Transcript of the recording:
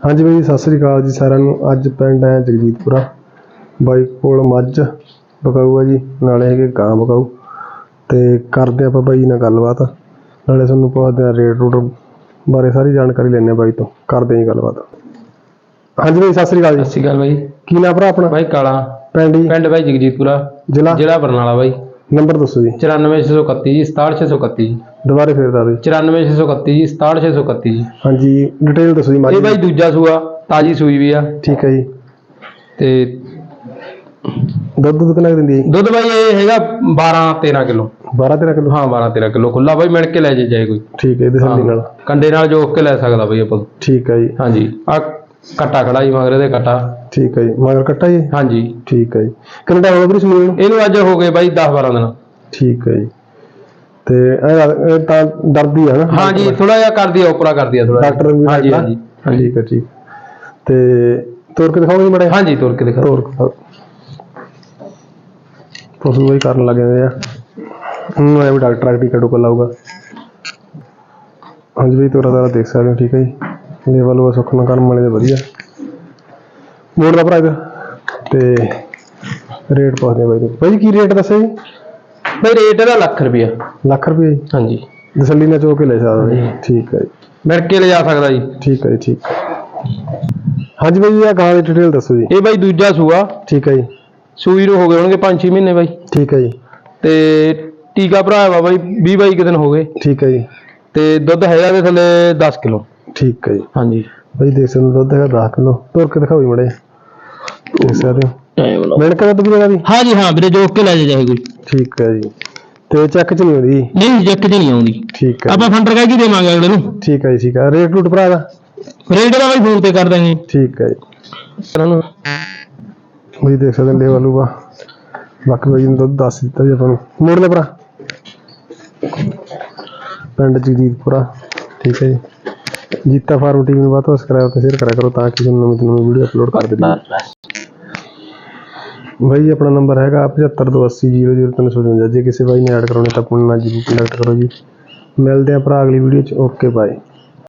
ਹਾਂਜੀ ਬਾਈ ਸਤਿ ਸ੍ਰੀ ਅਕਾਲ ਜੀ ਸਾਰਿਆਂ ਨੂੰ। ਅੱਜ ਪਿੰਡ ਹੈ ਜਗਜੀਤਪੁਰਾ। ਬਾਈ ਕੋਲ ਮੱਝ ਬਕਾਊ ਆ ਜੀ ਨਾਲੇ ਹੈਗੇ ਗਾਂ ਬਕਾਊ ਤੇ ਕਰਦੇ ਆਪਾਂ ਬਾਈ ਨਾਲ ਗੱਲਬਾਤ। ਨਾਲੇ ਤੁਹਾਨੂੰ ਪੁੱਛਦੇ ਆ ਰੇਟ ਰੂਟ ਬਾਰੇ ਸਾਰੀ ਜਾਣਕਾਰੀ ਲੈਣੇ ਬਾਈ ਤੋਂ। ਕਰਦੇ ਹਾਂ ਗੱਲਬਾਤ। ਹਾਂਜੀ ਬਾਈ ਸਤਿ ਸ੍ਰੀ ਅਕਾਲ ਸਤਿ ਜੀ ਸ਼੍ਰੀ ਅਕਾਲ ਬਾਈ। ਕੀ ਨਾਮ ਭਰਾ ਆਪਣਾ? ਬਾਈ ਕਾਲਾ। ਪਿੰਡ ਜੀ? ਪਿੰਡ ਬਾਈ ਜਗਜੀਤਪੁਰਾ। ਜ਼ਿਲ੍ਹਾ? ਜ਼ਿਲ੍ਹਾ ਬਰਨਾਲਾ ਬਾਈ। ਨੰਬਰ ਦੱਸੋ ਜੀ। 94631 ਜੀ 67631 ਜੀ। ਦੁਬਾਰੇ ਫੇਰ ਦੱਸ ਦਿਓ। 94631 ਜੀ 67631 ਜੀ। ਹਾਂਜੀ ਡਿਟੇਲ ਦੱਸੋ ਜੀ ਮੱਝ ਇਹ ਬਾਈ। ਦੂਜਾ ਸੂਆ ਤਾਜੀ ਸੂਈ ਵੀ ਆ। ਠੀਕ ਹੈ ਜੀ। ਤੇ ਦੁੱਧ ਦੁੱਧ ਕਿੰਨਾ ਦਿੰਦੀ ਹੈ ਦੁੱਧ ਬਾਈ ਇਹ ਹੈਗਾ 12 13 ਕਿਲੋ। 12 13 ਕਿਲੋ? ਹਾਂ 12 13 ਕਿਲੋ। ਖੁੱਲਾ ਬਾਈ ਮਿਣ ਕੇ ਲੈ ਜੇ ਜਾਏ ਕੋਈ। ਠੀਕ ਹੈ ਇਹਦੇ ਸੰਦੀ ਨਾਲ। ਕੰਡੇ ਨਾਲ ਜੋਕ ਕੇ ਲੈ ਸਕਦਾ ਬਾਈ ਆਪਾਂ ਠੀਕ ਹੈ ਜੀ। ਹਾਂਜੀ। ਆ ਕੱਟਾ ਖੜਾ ਜੀ ਮਗਰ ਇਹਦੇ ਕੱਟਾ। ਠੀਕ ਹੈ ਜੀ ਮਗਰ ਕੱਟਾ ਜੀ? ਹਾਂਜੀ। ਠੀਕ ਹੈ ਜੀ। ਕਿੰਨਾ ਟਾਈਮ ਹੋ ਗਿਆ ਵੀਰੇ ਨੂੰ? ਇਹਨੂੰ ਅੱਜ ਹੋ ਗਏ ਬਾਈ 10 12 ਦਿਨ। ਠੀਕ ਹੈ ਜੀ। ਤੇ ਇਹ ਇਹ ਤਾਂ ਡਰਦੀ ਹੈ ਨਾ? ਹਾਂਜੀ ਥੋੜਾ ਜਿਹਾ ਕਰਦੀ ਆ ਉਪਰਾ ਕਰਦੀ ਆ ਥੋੜਾ ਡਾਕਟਰ ਵੀ ਹਾਂਜੀ? ਹਾਂਜੀ। ਠੀਕ ਹੈ ਠੀਕ ਤੇ ਤੋਰ ਕੇ ਦਿਖਾਓਗੇ ਮੜੇ ਹਾਂਜੀ ਤੁਰ ਕੇ ਦਿਖਾ। ਤੋਰ ਕੇ ਪਸ਼ੂ ਵੀ ਕਰਨ ਲੱਗੇ ਹੋਏ ਆ। ਹੁਣ ਇਹ ਵੀ ਡਾਕਟਰ ਆ ਕੇ ਟੀਕਾ ਟੁਕਾ ਲਾਊਗਾ। ਹਾਂਜੀ ਵੀ ਤੋਰਾ ਤਾਰਾ ਦੇਖ ਸਕਦੇ ਹੋ ਠੀਕ ਹੈ ਜੀ। ਲੈਵਲ ਉਹ ਸੁੱਖ ਨਾਲ ਕਰਮ ਵਾਲੇ ਦੇ ਵਧੀਆ। ਮੋੜ ਦਾ ਭਰਾ ਤੇ ਰੇਟ ਪੁੱਛਦੇ ਬਾਈ ਨੂੰ ਬਾਈ ਕੀ ਰੇਟ ਦੱਸਿਆ ਜੀ? ਬਾਈ ਰੇਟ ਇਹਦਾ ਲੱਖ ਰੁਪਿਆ ਲੱਖ ਰੁਪਏ ਜੀ? ਹਾਂਜੀ। ਤਸੱਲੀ ਨਾਲ ਚੋ ਕੇ ਲੈ ਸਕਦਾ ਜੀ ਠੀਕ ਹੈ ਜੀ। ਮਿਲ ਕੇ ਲਿਜਾ ਸਕਦਾ ਜੀ। ਠੀਕ ਹੈ ਜੀ ਠੀਕ ਹਾਂਜੀ ਬਾਈ ਆ ਗਾਂ ਦੀ ਡਿਟੇਲ ਦੱਸੋ ਜੀ। ਇਹ ਬਾਈ ਦੂਜਾ ਸੂਆ। ਠੀਕ ਹੈ ਜੀ। ਸੂਈ ਨੂੰ ਹੋ ਗਏ ਹੋਣਗੇ 5-6 ਮਹੀਨੇ ਬਾਈ। ਠੀਕ ਹੈ ਜੀ। ਤੇ ਟੀਕਾ ਭਰਾਇਆ ਬਾਈ 20 ਬਾਈ ਕੁ ਦਿਨ ਹੋ ਗਏ। ਠੀਕ ਹੈ ਜੀ। ਤੇ ਦੁੱਧ ਹੈਗਾ ਦੇ ਥੱਲੇ 10 ਕਿਲੋ। ਠੀਕ ਹੈ ਜੀ। ਹਾਂਜੀ। ਬਾਈ ਦੇਖ ਸਕਦੇ ਹੋ ਦੁੱਧ ਹੈਗਾ 10 ਕਿਲੋ ਤੋਰ ਕੇ ਦਿਖਾਓ ਜੀ ਮੜੇ ਦੇਖ ਸਕਦੇ ਹੋ। ਮਿਣ ਕੇ ਦੁੱਧ ਵੀ ਹੈਗਾ ਜੀ? ਹਾਂਜੀ ਹਾਂ ਵੀਰੇ ਜੋਕ ਕੇ ਲੈ ਜਾ ਜਾਏ ਕੋਈ। ਠੀਕ ਹੈ ਜੀ। ਤੇ ਚੈੱਕ ਚ ਨਹੀਂ ਹੁੰਦੀ ਨਹੀਂ ਜੱਕ ਚ ਨਹੀਂ ਆਉਂਦੀ। ਠੀਕ ਹੈ ਆਪਾਂ ਫੰਡਰ ਕਹਿ ਕੇ ਦੇਵਾਂਗੇ ਅਗਲੇ ਨੂੰ। ਠੀਕ ਹੈ ਜੀ ਠੀਕ ਹੈ। ਰੇਟ ਰੂਟ ਭਰਾ ਦਾ? ਰੇਟ ਦਾ ਬਾਈ ਫੋਨ ਤੇ ਕਰ ਦਾਂਗੇ। ਠੀਕ ਹੈ ਜੀ। ਇਹਨਾਂ ਨੂੰ ਬਾਈ ਦੇਖ ਸਕਦੇ ਹੋ ਲੈਵਲ ਲੂਗਾ ਬਾਕੀ ਬਾਈ ਨੂੰ ਦੁੱਧ ਦੱਸ ਦਿੱਤਾ ਜੀ ਆਪਾਂ ਨੂੰ। ਮੋੜ ਲੈ ਭਰਾ। ਪਿੰਡ ਜਗਦੀਪੁਰਾ। ਠੀਕ ਹੈ ਜੀ। ਜੀਤਾ ਫਾਰਮ ਟੀਵੀ ਨੂੰ ਵੱਧ ਤੋਂ ਸਬਸਕ੍ਰਾਈਬ ਤੇ ਸ਼ੇਅਰ ਕਰਿਆ ਕਰੋ ਤਾਂ ਕਿ ਤੁਹਾਨੂੰ ਨਵੀਂ ਤੋਂ ਨਵੀਂ ਵੀਡੀਓ ਅਪਲੋਡ ਕਰ ਦਿੱਤੀ ਬਾਈ ਆਪਣਾ ਨੰਬਰ ਹੈਗਾ 7528000355 ਜੇ ਕਿਸੇ ਬਾਈ ਨੇ ਐਡ ਕਰਾਉਣੇ ਤਾਂ ਆਪਣੇ ਨਾਲ ਜਰੂਰ ਕੰਟੈਕਟ ਕਰੋ ਜੀ। ਮਿਲਦੇ ਆ ਭਰਾ ਅਗਲੀ ਵੀਡੀਓ ਚ। Okay bye